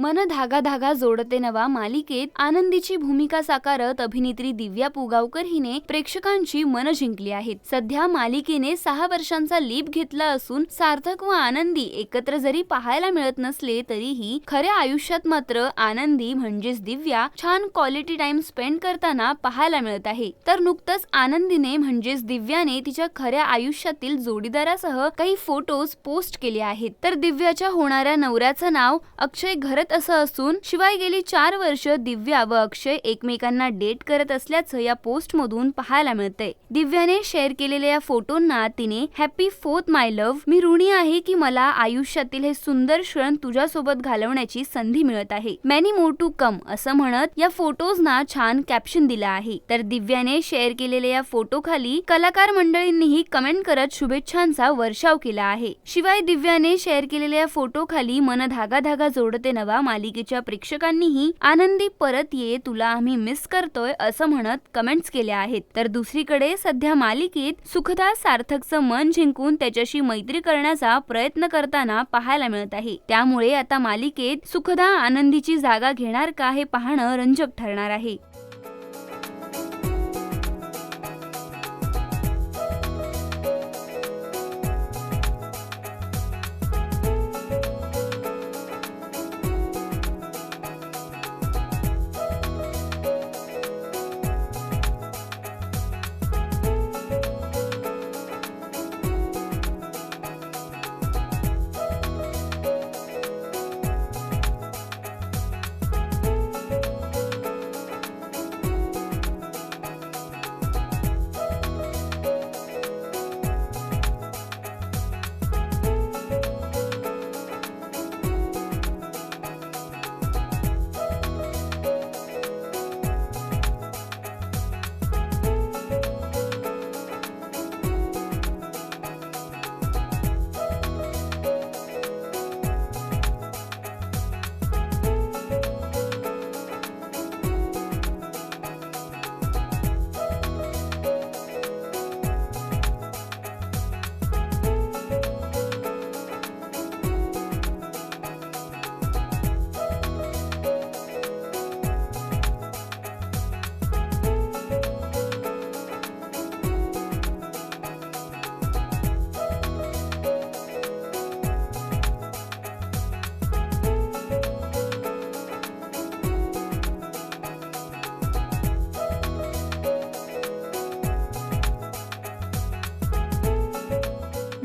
मन धागा धागा जोडते नवा मालिकेत. आनंदीची भूमिका साकारत अभिनेत्री दिव्या पुगावकर हिने प्रेक्षकांची मन जिंकली आहेत. सध्या मालिकेने सहा वर्षांचा लीप घेतला असून सार्थक व आनंदी एकत्र जरी पाहायला मिळत नसले तरीही खऱ्या आयुष्यात मात्र आनंदी म्हणजेच दिव्या छान क्वालिटी टाइम स्पेंड करताना पाहायला मिळत आहे. तर नुकतंच आनंदीने म्हणजेच दिव्याने तिच्या खऱ्या आयुष्यातील जोडीदारासह काही फोटोज पोस्ट केले आहेत. तर दिव्याच्या होणाऱ्या नवऱ्याचं नाव अक्षय घरत असं असून शिवाय गेली चार वर्ष दिव्या व अक्षय एकमेकांना डेट करत असल्याचं या पोस्ट मधून पाहायला मिळतंय. दिव्याने शेअर केलेल्या या फोटोंना तिने हॅपी फोर्थ माय लव्ह मी ऋणी आहे की मला आयुष्यातील हे सुंदर क्षण तुझ्यासोबत घालवण्याची संधी मिळत आहे. मॅनी मोर टू कम असं म्हणत या फोटोजना छान कॅप्शन दिलं आहे. तर दिव्याने शेअर केलेल्या या फोटो खाली कलाकार मंडळींनीही कमेंट करत शुभेच्छांचा वर्षाव केला आहे. शिवाय दिव्याने शेअर केलेल्या फोटो खाली मन धागा धागा जोडते नवा मालिकेच्या प्रेक्षकांनीही आनंदी परत ये तुला आम्ही मिस करतोय असं म्हणत कमेंट्स केल्या आहेत. तर दुसरीकडे सध्या मालिकेत सुखदा सार्थकचं मन जिंकून त्याच्याशी मैत्री करण्याचा प्रयत्न करताना पाहायला मिळत आहे. त्यामुळे आता मालिकेत सुखदा आनंदीची जागा घेणार का हे पाहणं रंजक ठरणार आहे.